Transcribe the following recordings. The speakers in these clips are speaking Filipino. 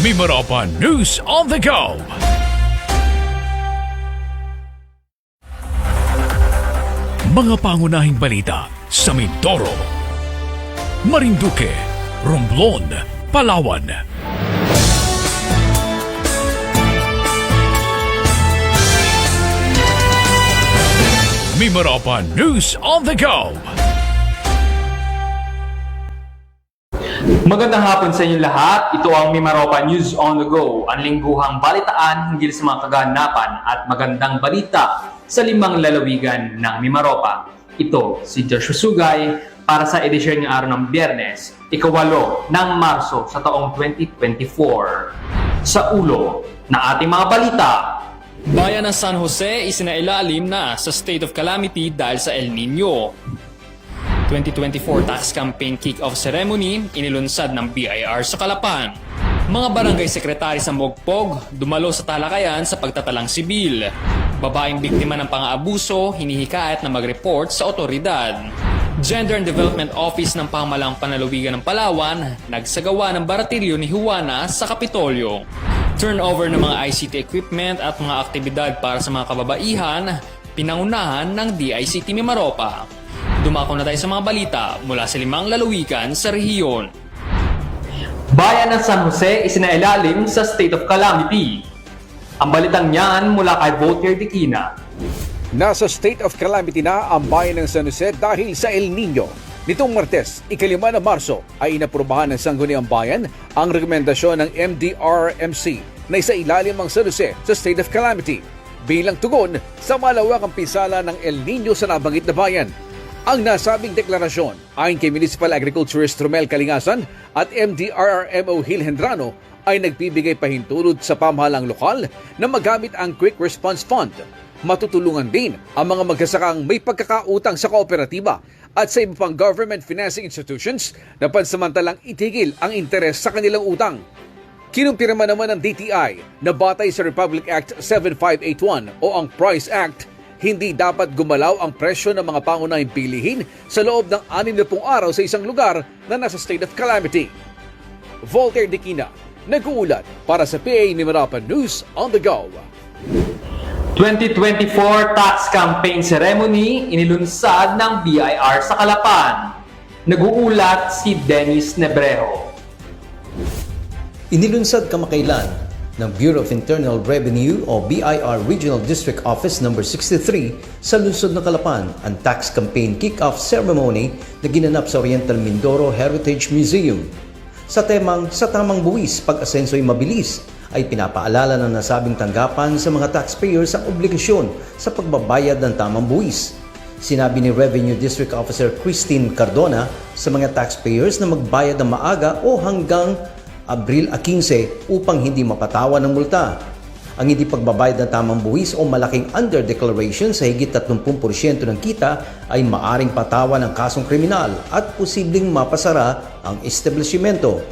Mimaropa News on the Go! Mga pangunahing balita sa Mindoro, Marinduque, Romblon, Palawan. Mimaropa News on the Go! Magandang hapon sa inyo lahat. Ito ang Mimaropa News on the Go, ang lingguhang balitaan hinggil sa mga kaganapan at magandang balita sa limang lalawigan ng Mimaropa. Ito si Joshua Sugay para sa edisyon ng araw ng Biyernes, ikawalo ng Marso sa taong 2024. Sa ulo na ating mga balita, Bayan ng San Jose isinailalim na sa state of calamity dahil sa El Nino. 2024 tax campaign kick-off ceremony inilunsad ng BIR sa Kalapan. Mga barangay sekretary sa Mogpog dumalo sa talakayan sa pagtatalang sibil. Babaeng biktima ng pang-aabuso hinihikayat na mag-report sa otoridad. Gender and Development Office ng Pamalang Panalawigan ng Palawan nagsagawa ng baratilyo ni Juana sa Kapitolyo. Turnover ng mga ICT equipment at mga aktibidad para sa mga kababaihan, pinangunahan ng DICT Mimaropa. Dumako na tayo sa mga balita mula sa limang lalawigan sa rehiyon. Bayan ng San Jose isinailalim sa state of calamity. Ang balitang niyan mula kay Voltaire Dikina. Nasa state of calamity na ang bayan ng San Jose dahil sa El Nino. Nitong Martes, ikalima ng Marso, ay inaprubahan ng Sangguniang Bayan ang rekomendasyon ng MDRMC na isa ilalim ang San Jose sa state of calamity bilang tugon sa malawakang pisala ng El Nino sa nabanggit na bayan. Ang nasabing deklarasyon ayon kay Municipal Agriculturist Romel Kalingasan at MDRRMO Gil Hendrano ay nagbibigay pahintulot sa pamahalang lokal na magamit ang Quick Response Fund. Matutulungan din ang mga magsasakang may pagkakautang sa kooperatiba at sa iba pang government financing institutions na pansamantalang itigil ang interes sa kanilang utang. Kinumpirma naman ng DTI na batay sa Republic Act 7581 o ang Price Act, hindi dapat gumalaw ang presyo ng mga pangunahing bilihin sa loob ng 60 araw sa isang lugar na nasa state of calamity. Voltaire Dikina, nag-uulat para sa PA Mimarapa News on the Go. 2024 tax campaign ceremony inilunsad ng BIR sa Kalapan. Nag-uulat si Dennis Nebrejo. Inilunsad kamakailan ng Bureau of Internal Revenue o BIR Regional District Office No. 63 sa lungsod ng Kalapan ang tax campaign kick-off ceremony na ginanap sa Oriental Mindoro Heritage Museum. Sa temang Sa Tamang Buwis, Pag-asenso'y Mabilis ay pinapaalala ng nasabing tanggapan sa mga taxpayers ang obligasyon sa pagbabayad ng tamang buwis. Sinabi ni Revenue District Officer Christine Cardona sa mga taxpayers na magbayad ng maaga o hanggang Abril 15 upang hindi mapatawan ng multa. Ang hindi pagbabayad ng tamang buwis o malaking under-declaration sa higit 30% ng kita ay maaring patawan ng kasong kriminal at posibleng mapasara ang establishmento.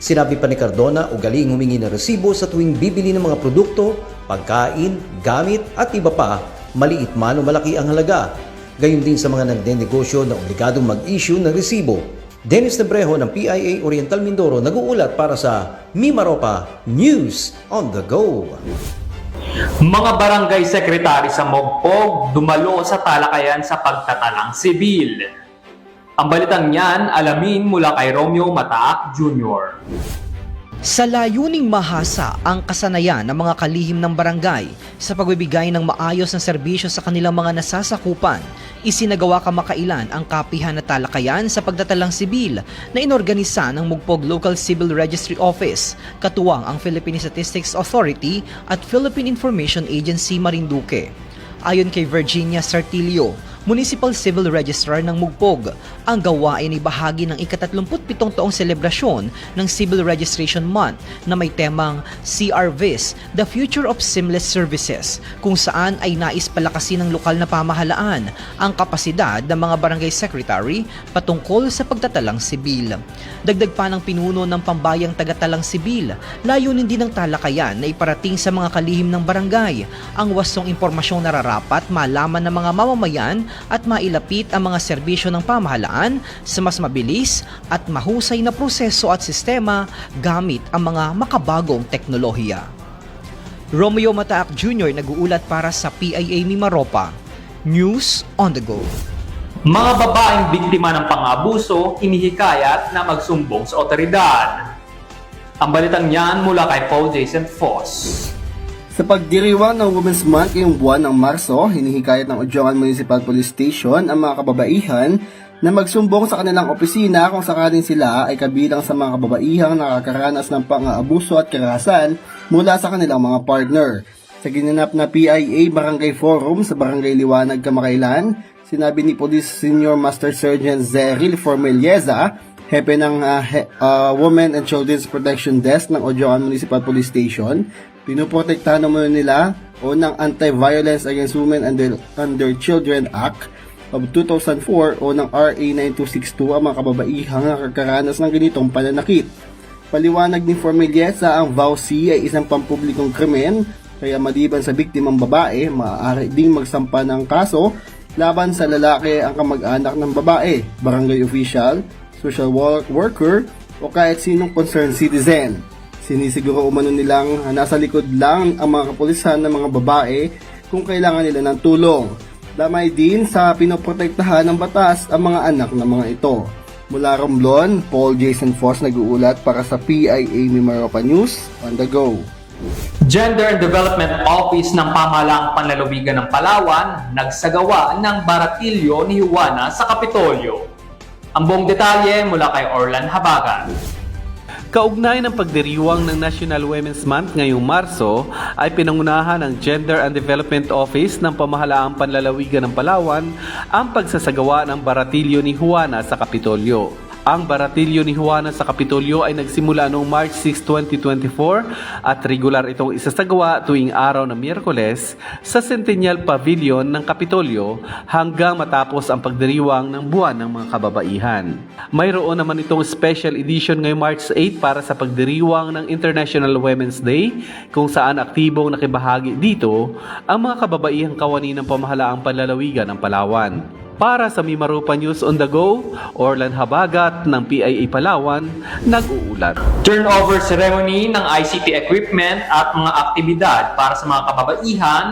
Sinabi pa ni Cardona, ugaling humingi ng resibo sa tuwing bibili ng mga produkto, pagkain, gamit at iba pa, maliit man o malaki ang halaga. Gayon din sa mga nagnenegosyo na obligadong mag-issue ng resibo. Dennis Nebrejo ng PIA Oriental Mindoro nag-uulat para sa Mimaropa News on the Go. Mga barangay sekretary sa Mogpog dumalo sa talakayan sa pagtatalang sibil. Ang balitang niyan alamin mula kay Romeo Mataak Jr. Sa layuning mahasa ang kasanayan ng mga kalihim ng barangay sa pagbibigay ng maayos na serbisyo sa kanilang mga nasasakupan, isinagawa kamakailan ang kapihan na talakayan sa pagdatalang sibil na inorganisa ng Mugpog Local Civil Registry Office, katuwang ang Philippine Statistics Authority at Philippine Information Agency Marinduque. Ayon kay Virginia Sartilio, Municipal Civil Registrar ng Mugpog. Ang gawain ay bahagi ng ika-37 taong selebrasyon ng Civil Registration Month na may temang CRVIS, The Future of Seamless Services, kung saan ay nais palakasin ng lokal na pamahalaan ang kapasidad ng mga barangay secretary patungkol sa pagtatalang sibil. Dagdag pa ng pinuno ng pambayang tagatalang sibil, layunin din ng talakayan na iparating sa mga kalihim ng barangay ang wastong impormasyong nararapat malaman ng mga mamamayan at mailapit ang mga serbisyo ng pamahalaan sa mas mabilis at mahusay na proseso at sistema gamit ang mga makabagong teknolohiya. Romeo Mataak Jr. nag-uulat para sa PIA Mimaropa. News on the go. Mga babaeng biktima ng pang-abuso, inihikayat na magsumbong sa otoridad. Ang balitang yan mula kay Paul Jason Foss. Sa pagdiriwang ng Women's Month ngayong buwan ng Marso, hinihikayat ng Udyogan Municipal Police Station ang mga kababaihan na magsumbong sa kanilang opisina kung sakaling sila ay kabilang sa mga kababaihang nakakaranas ng pang-aabuso at karahasan mula sa kanilang mga partner. Sa ginanap na PIA Barangay Forum sa Barangay Liwanag, Kamakailan, sinabi ni Police Senior Master Sergeant Zeril Formelieza, hepe ng uh, he- uh, Women and Children's Protection Desk ng Odyoan Municipal Police Station, pinoprotektahan naman nila o ng Anti-Violence Against Women and Their, and Their Children Act of 2004 o ng RA 9262 ang mga kababaihang nakakaranas ng ganitong pananakit. Paliwanag ni Formeliesa ang VAUC ay isang pampublikong krimen kaya maliban sa biktimang babae, maaari ding magsampa ng kaso laban sa lalaki ang kamag-anak ng babae, barangay official, social wor- worker, o kahit sinong concerned citizen. Sinisiguro umano nilang nasa likod lang ang mga kapulisan ng mga babae kung kailangan nila ng tulong. Damay din sa pinoprotektahan ng batas ang mga anak ng mga ito. Mula Romblon, Paul Jason Foss nag-uulat para sa PIA Mimaropa News on the go. Gender and Development Office ng Pamahalaang Panlalawigan ng Palawan nagsagawa ng baratilyo ni Juana sa Kapitolyo. Ang buong detalye mula kay Orlan Habagan. Kaugnay ng pagdiriwang ng National Women's Month ngayong Marso ay pinangunahan ng Gender and Development Office ng Pamahalaang Panlalawigan ng Palawan ang pagsasagawa ng baratilyo ni Juana sa Kapitolyo. Ang baratilyo ni Juana sa Kapitolyo ay nagsimula noong March 6, 2024 at regular itong isasagawa tuwing araw ng Miyerkules sa Centennial Pavilion ng Kapitolyo hanggang matapos ang pagdiriwang ng buwan ng mga kababaihan. Mayroon naman itong special edition ngayong March 8 para sa pagdiriwang ng International Women's Day kung saan aktibong nakibahagi dito ang mga kababaihang kawani ng pamahalaang panlalawigan ng Palawan. Para sa Mimaropa News on the Go, Orlan Habagat ng PIA Palawan, nag-uulat. Turnover ceremony ng ICT equipment at mga aktibidad para sa mga kababaihan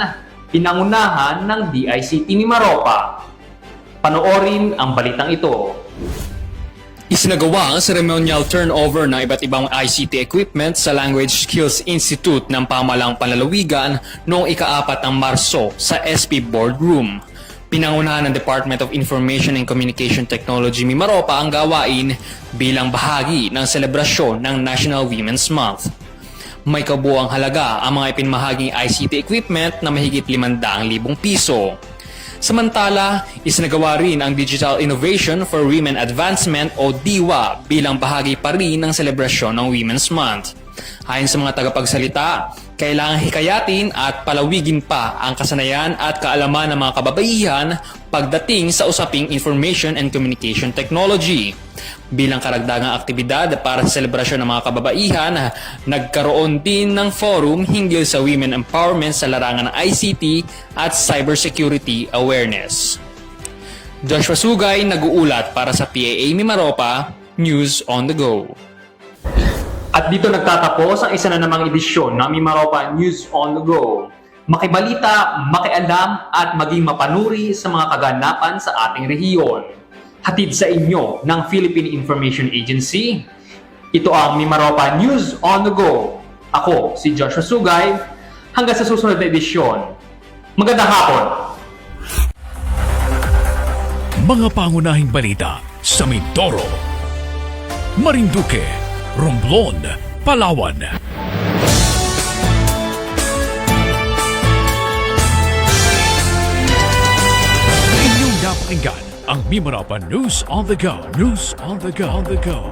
pinangunahan ng DICT ni Maropa. Panoorin ang balitang ito. Isinagawa ang ceremonial turnover ng iba't ibang ICT equipment sa Language Skills Institute ng Pamalang Panlalawigan noong ikaapat ng Marso sa SP Boardroom. Pinangunahan ng Department of Information and Communication Technology Mimaropa ang gawain bilang bahagi ng selebrasyon ng National Women's Month. May kabuang halaga ang mga ipinamahaging ICT equipment na mahigit 500,000 piso. Samantala, isinagawa rin ang Digital Innovation for Women Advancement o DIWA bilang bahagi pa rin ng selebrasyon ng Women's Month. Ayon sa mga tagapagsalita, kailangan hikayatin at palawigin pa ang kasanayan at kaalaman ng mga kababaihan pagdating sa usaping information and communication technology. Bilang karagdagang aktibidad para sa selebrasyon ng mga kababaihan, nagkaroon din ng forum hinggil sa women empowerment sa larangan ng ICT at cybersecurity awareness. Joshua Sugay nag-uulat para sa PAA Mimaropa, News on the Go. At dito nagtatapos ang isa na namang edisyon ng Mimaropa News on the Go. Makibalita, makialam at maging mapanuri sa mga kaganapan sa ating rehiyon. Hatid sa inyo ng Philippine Information Agency. Ito ang Mimaropa News on the Go. Ako, si Joshua Sugay. Hanggang sa susunod na edisyon. Magandang hapon! Mga pangunahing balita sa Mindoro, Marinduque, Romblon, Palawan. Inyong pakinggan ang Mimaropa News on the Go. News on the Go. On the Go.